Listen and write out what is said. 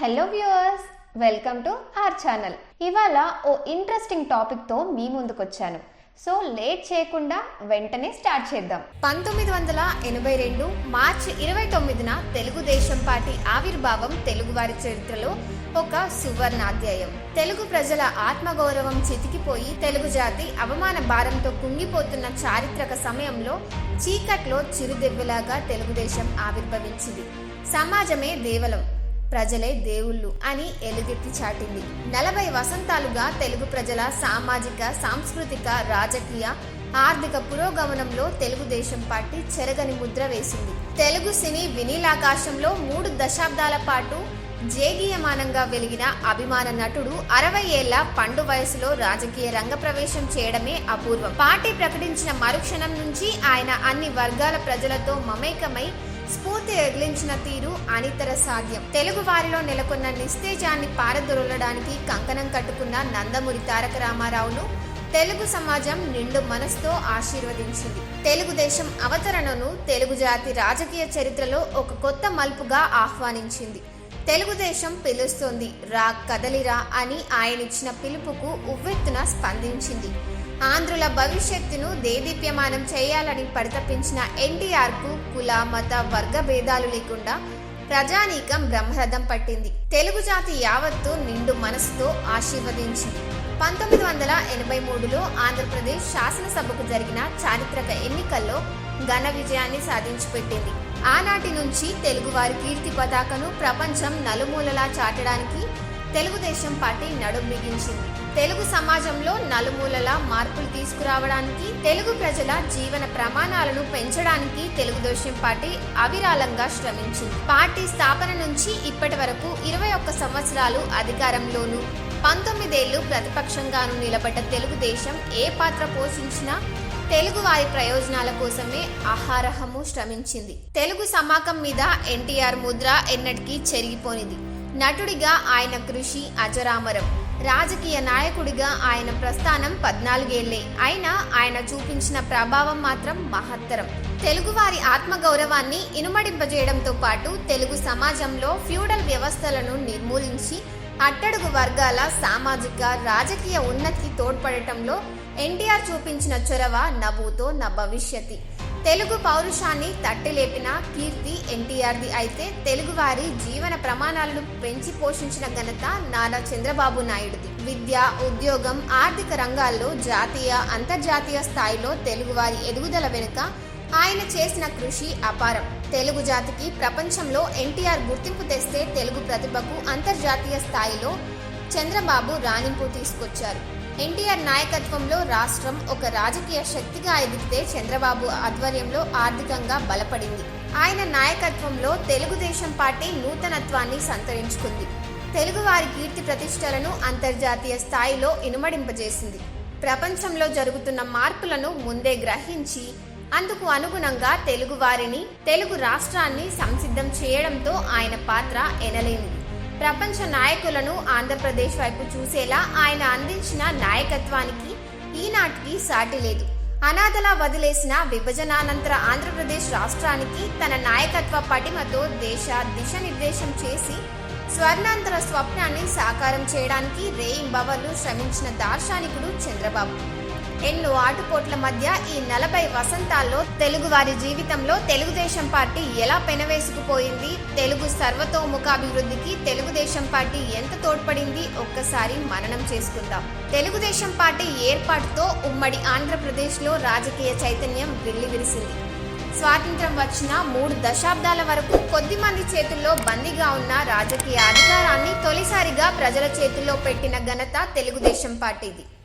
Hello viewers welcome to our channel ఇవాళ ఓ interesting టాపిక్తో మీ ముందుకొచ్చాను. సో లేట్ చేయకుండా వెంటనే స్టార్ట్ చేద్దాం. పంతొమ్మిది వందల ఎనభై రెండు మార్చి ఇరవై తొమ్మిదిన తెలుగుదేశం పార్టీ ఆవిర్భావం తెలుగువారి చరిత్రలో ఒక సువర్ణాధ్యాయం. తెలుగు ప్రజల ఆత్మగౌరవం చితికిపోయి తెలుగు జాతి అవమాన భారంతో కుంగిపోతున్న చారిత్రక సమయంలో చీకట్లో చిరుదెవ్వలాగా తెలుగుదేశం ఆవిర్భవించింది. సమాజమే దేవలం. ప్రజలే దేవుళ్ళు అని ఎలుగెత్తి చాటింది. నలభై వసంతాలుగా తెలుగు ప్రజల సామాజిక సాంస్కృతిక రాజకీయ ఆర్థిక పురోగమనంలో తెలుగుదేశం పార్టీ చెరగని ముద్ర వేసింది. తెలుగు సినీ వినీలాకాశంలో మూడు దశాబ్దాల పాటు జేగీయమానంగా వెలిగిన అభిమాన నటుడు అరవై ఏళ్ళ పండు వయసులో రాజకీయ రంగ ప్రవేశం చేయడమే అపూర్వం. పార్టీ ప్రకటించిన మరుక్షణం నుంచి ఆయన అన్ని వర్గాల ప్రజలతో మమేకమై స్ఫూర్తి రగిలించిన తీరు అనితర సాధ్యం. తెలుగు వారిలో నెలకొన్న నిస్తేజాన్ని పారదొరలడానికి కంకణం కట్టుకున్న నందమూరి తారక రామారావును తెలుగు సమాజం నిండు మనసుతో ఆశీర్వదించింది. తెలుగుదేశం అవతరణను తెలుగు జాతి రాజకీయ చరిత్రలో ఒక కొత్త మలుపుగా ఆహ్వానించింది. తెలుగుదేశం పిలుస్తోంది రా కదలిరా అని ఆయనిచ్చిన పిలుపుకు ఉవ్వెత్తున స్పందించింది. ఆంధ్రుల భవిష్యత్తును దేదీప్యమానం చేయాలని పరితపించిన ఎన్టీఆర్కు కుల మత వర్గ భేదాలు లేకుండా ప్రజానీకం బ్రహ్మరథం పట్టింది. తెలుగు జాతి యావత్తు నిండు మనసుతో ఆశీర్వదించింది. పంతొమ్మిది వందల ఎనభై మూడులో ఆంధ్రప్రదేశ్ శాసనసభకు జరిగిన చారిత్రక ఎన్నికల్లో ఘన విజయాన్ని సాధించిపెట్టింది. ఆనాటి నుంచి తెలుగువారి కీర్తి పతాకను ప్రపంచం నలుమూలలా చాటడానికి తెలుగుదేశం పార్టీ నడుం బిగించింది. తెలుగు సమాజంలో నలుమూలలా మార్పులు తీసుకురావడానికి తెలుగు ప్రజల జీవన ప్రమాణాలను పెంచడానికి తెలుగుదేశం పార్టీ అవిరాళంగా శ్రమించింది. పార్టీ స్థాపన నుంచి ఇప్పటి వరకు ఇరవై ఒక్క సంవత్సరాలు అధికారంలోనూ పంతొమ్మిదేళ్ళు ప్రతిపక్షంగాను నిలబడ్డ తెలుగుదేశం ఏ పాత్ర పోషించినా తెలుగు వారి ప్రయోజనాల కోసమే ఆహారహము శ్రమించింది. తెలుగు సమాకం మీద ఎన్టీఆర్ ముద్ర ఎన్నటికీ చెరిగిపోనిది. నటుడిగా ఆయన కృషి అజరామరం. రాజకీయ నాయకుడిగా ఆయన ప్రస్థానం పద్నాలుగేళ్ళే. అయినా ఆయన చూపించిన ప్రభావం మాత్రం మహత్తరం. తెలుగువారి ఆత్మగౌరవాన్ని ఇనుమడింపజేయడంతో పాటు తెలుగు సమాజంలో ఫ్యూడల్ వ్యవస్థలను నిర్మూలించి అట్టడుగు వర్గాల సామాజిక రాజకీయ ఉన్నతికి తోడ్పడటంలో ఎన్టీఆర్ చూపించిన చొరవ నవ్వుతో నా భవిష్యత్తి. తెలుగు పౌరుషాన్ని తట్టిలేపిన కీర్తి ఎన్టీఆర్ది అయితే తెలుగువారి జీవన ప్రమాణాలను పెంచి పోషించిన ఘనత నారా చంద్రబాబు నాయుడుది. విద్య ఉద్యోగం ఆర్థిక రంగాల్లో జాతీయ అంతర్జాతీయ స్థాయిలో తెలుగువారి ఎదుగుదల వెనుక ఆయన చేసిన కృషి అపారం. తెలుగు జాతికి ప్రపంచంలో ఎన్టీఆర్ గుర్తింపు తెస్తే తెలుగు ప్రతిభకు అంతర్జాతీయ స్థాయిలో చంద్రబాబు రాణింపు తీసుకొచ్చారు. ఎన్టీఆర్ నాయకత్వంలో రాష్ట్రం ఒక రాజకీయ శక్తిగా ఎదిగితే చంద్రబాబు ఆధ్వర్యంలో ఆర్థికంగా బలపడింది. ఆయన నాయకత్వంలో తెలుగుదేశం పార్టీ నూతనత్వాన్ని సంతరించుకుంది. తెలుగువారి కీర్తి ప్రతిష్టలను అంతర్జాతీయ స్థాయిలో ఇనుమడింపజేసింది. ప్రపంచంలో జరుగుతున్న మార్పులను ముందే గ్రహించి అందుకు అనుగుణంగా తెలుగువారిని తెలుగు రాష్ట్రాన్ని సంసిద్ధం చేయడంతో ఆయన పాత్ర ఎనలేనిది. ప్రపంచ నాయకులను ఆంధ్రప్రదేశ్ వైపు చూసేలా ఆయన అందించిన నాయకత్వానికి ఈనాటికి సాటి లేదు. అనాథలా వదిలేసిన విభజనానంతర ఆంధ్రప్రదేశ్ రాష్ట్రానికి తన నాయకత్వ పటిమతో దేశ దిశనిర్దేశం చేసి స్వర్ణాంతర స్వప్నాన్ని సాకారం చేయడానికి రేయింబవళ్ళు శ్రమించిన దార్శనికుడు చంద్రబాబు. ఎన్నో ఆటుపోట్ల మధ్య ఈ నలభై వసంతాల్లో తెలుగువారి జీవితంలో తెలుగుదేశం పార్టీ ఎలా పెనవేసుకుపోయింది? తెలుగు సర్వతోముఖాభివృద్ధికి తెలుగుదేశం పార్టీ ఎంత తోడ్పడింది? ఒక్కసారి మననం చేసుకుందాం. తెలుగుదేశం పార్టీ ఏర్పాటుతో ఉమ్మడి ఆంధ్రప్రదేశ్లో రాజకీయ చైతన్యం విరిసింది. స్వాతంత్రం వచ్చిన మూడు దశాబ్దాల వరకు కొద్ది మంది చేతుల్లో బందీగా ఉన్న రాజకీయ అధికారాన్ని తొలిసారిగా ప్రజల చేతుల్లో పెట్టిన ఘనత తెలుగుదేశం పార్టీది.